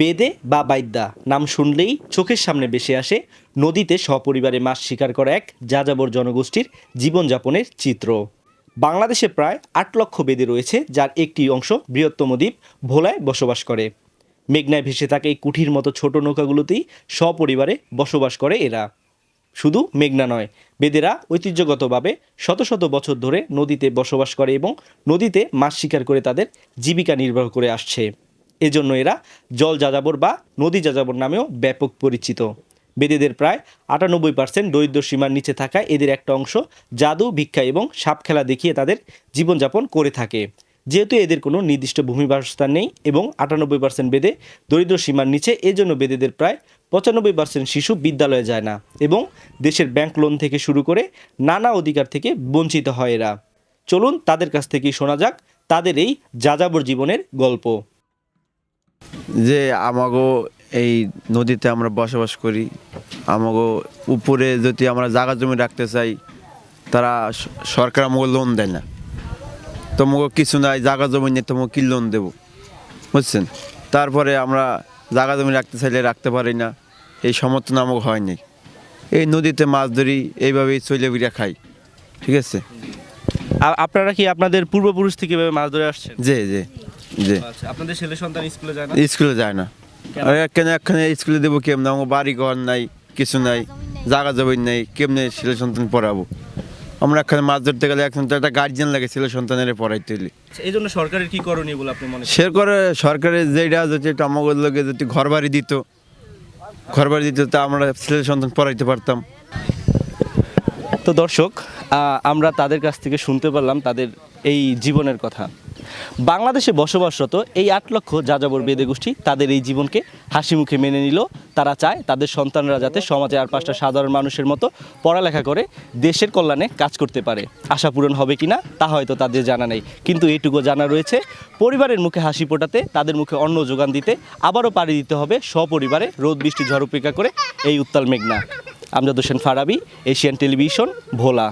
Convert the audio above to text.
বেদে বা বাইদ্যা নাম শুনলেই চোখের সামনে ভেসে আসে নদীতে সপরিবারে মাছ শিকার করা এক যাযাবর জনগোষ্ঠীর জীবনযাপনের চিত্র। বাংলাদেশে প্রায় আট লক্ষ বেদে রয়েছে, যার একটি অংশ বৃহত্তম দ্বীপ ভোলায় বসবাস করে। মেঘনায় ভেসে থাকে এই কুঠির মতো ছোট নৌকাগুলোতেই সপরিবারে বসবাস করে এরা। শুধু মেঘনা নয়, বেদেরা ঐতিহ্যগতভাবে শত শত বছর ধরে নদীতে বসবাস করে এবং নদীতে মাছ শিকার করে তাদের জীবিকা নির্বাহ করে আসছে। এজন্য এরা জল যাযাবর বা নদী যাযাবর নামেও ব্যাপক পরিচিত। বেদেদের প্রায় আটানব্বই পার্সেন্ট দরিদ্র সীমার নিচে থাকায় এদের একটা অংশ জাদু, ভিক্ষা এবং সাপ খেলা দেখিয়ে তাদের জীবনযাপন করে থাকে। যেহেতু এদের কোনো নির্দিষ্ট ভূমি বাসস্থান নেই এবং আটানব্বই পার্সেন্ট বেদে দরিদ্র সীমার নিচে, এজন্য বেদেদের প্রায় পঁচানব্বই পার্সেন্ট শিশু বিদ্যালয়ে যায় না এবং দেশের ব্যাংক লোন থেকে শুরু করে নানা অধিকার থেকে বঞ্চিত হয় এরা। চলুন তাদের কাছ থেকেই শোনা যাক তাদের এই যাযাবর জীবনের গল্প। যে আমাগো এই নদীতে আমরা বসবাস করি আমাগো উপরে যদি আমরা জায়গা জমি রাখতে চাই তারা সরকার আমাকে লোন দেয় না। তোমাকে কিছু নাই জায়গা জমি নিয়ে তোমাকে কি লোন দেবো? বুঝছেন? তারপরে আমরা জায়গা জমি রাখতে চাইলে রাখতে পারি না এই সমর্থন আমাকে হয়নি এই নদীতে মাছ ধরি এইভাবেই চলে বিরা খাই ঠিক আছে? আপনারা কি আপনাদের পূর্বপুরুষ থেকে মাছ ধরে আসছেন? যে যে যে আচ্ছা আপনাদের ছেলে সন্তান স্কুলে যায় না? স্কুলে যায় না। কেন? এখানে স্কুলে দেবো কেমন? আমার বাড়ি ঘর নাই কিছু নাই জায়গা জমি নেই কেমনে ছেলে সন্তান পড়াবো? আমরা এখানে মাছ ধরতে গেলে এখন তো একটা গার্জিয়ান লাগে ছেলে সন্তানের পড়াইতে হলে। আচ্ছা, এই জন্য সরকারের কি করণীয় বলে আপনি মনে করেন? সে করে সরকারের যেটা যদি একটু আমাদের লোকে যদি ঘর বাড়ি দিত ঘর বাড়ি দিত তা আমরা ছেলে সন্তান পড়াইতে পারতাম। তো দর্শক আমরা তাদের কাছ থেকে শুনতে পারলাম তাদের এই জীবনের কথা। বাংলাদেশে বসবাসরত এই আট লক্ষ যাযাবর বেদে গোষ্ঠী তাদের এই জীবনকে হাসি মুখে মেনে নিল। তারা চায় তাদের সন্তানরা যাতে সমাজে আর পাঁচটা সাধারণ মানুষের মতো পড়ালেখা করে, দেশের কল্যাণে কাজ করতে পারে। আশা পূরণ হবে কিনা, তা হয়তো তাদের জানা নেই। কিন্তু এইটুকু জানা রয়েছে, পরিবারের মুখে হাসি ফোটাতে, তাদের মুখে অন্ন যোগান দিতে, আবারও পাড়ি দিতে হবে সপরিবারে রোদ, বৃষ্টি, ঝড় উপেক্ষা করে এই উত্তাল মেঘনা। Amjad Hossain Farabi, Asian television, Bhola.